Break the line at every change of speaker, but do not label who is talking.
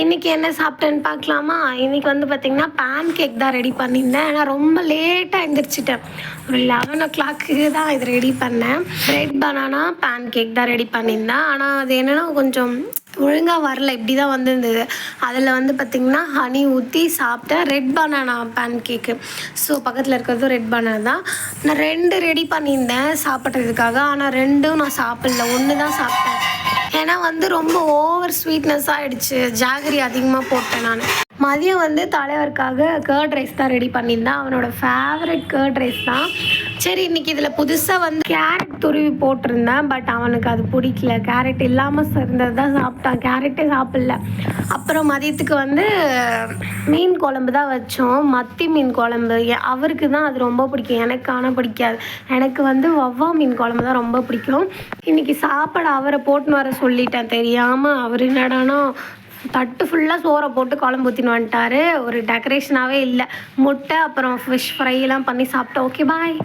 இன்றைக்கி என்ன சாப்பிட்டேன்னு பார்க்கலாமா? இன்றைக்கி வந்து பார்த்திங்கன்னா பேன் கேக் தான் ரெடி பண்ணியிருந்தேன். ஆனால் ரொம்ப லேட்டாக எழுந்திரிச்சிட்டேன் ஒரு லெவன் ஓ கிளாக்கு தான் இது ரெடி பண்ணேன். பிரெட் பனானா பேன் கேக் தான் ரெடி பண்ணியிருந்தேன். ஆனால் அது என்னென்னா கொஞ்சம் ஒழுங்காக வரல. இப்படி தான் வந்திருந்தது. அதில் வந்து பார்த்திங்கன்னா ஹனி ஊற்றி சாப்பிட்டேன். Red banana pancake so பக்கத்தில் இருக்கிறதும் ரெட் பனானா தான். நான் ரெண்டு ரெடி பண்ணியிருந்தேன் சாப்பிட்றதுக்காக ஆனால் ரெண்டும் நான் சாப்பிடல. ஒன்று தான் சாப்பிட்டேன். ஏன்னா வந்து ரொம்ப ஓவர் ஸ்வீட்னஸ் ஆகிடுச்சு ஜாகரி அதிகமாக போட்டேன் நான். மதியம் வந்து தலைவருக்காக கேர்ட் ரைஸ் தான் ரெடி பண்ணியிருந்தேன். அவனோட ஃபேவரட் கேர்ட் ரைஸ் தான். சரி இன்னைக்கு இதில் புதுசாக வந்து கேரட் துருவி போட்டிருந்தேன் பட் அவனுக்கு அது பிடிக்கல. கேரட் இல்லாமல் சேர்ந்தது தான் சாப்பிட்டான். கேரட்டே சாப்பிடல. அப்புறம் மதியத்துக்கு வந்து மீன் குழம்பு தான் வச்சோம். மத்தி மீன் குழம்பு. அவருக்கு தான் அது ரொம்ப பிடிக்கும். எனக்கு ஆனால் பிடிக்காது. எனக்கு வந்து வவ்வா மீன் குழம்பு தான் ரொம்ப பிடிக்கும். இன்னைக்கு சாப்பாடு அவரை போட்டுன்னு வர சொல்லிட்டேன். தெரியாமல் அவர் என்னடானா தட்டு ஃபுல்லாக சோறை போட்டு குழம்பு ஊற்றின்னு வந்துட்டாரு. ஒரு டெக்கரேஷனாகவே இல்லை. முட்டை அப்புறம் ஃபிஷ் ஃப்ரைலாம் பண்ணி சாப்பிட்டோம் ஓகே பாய்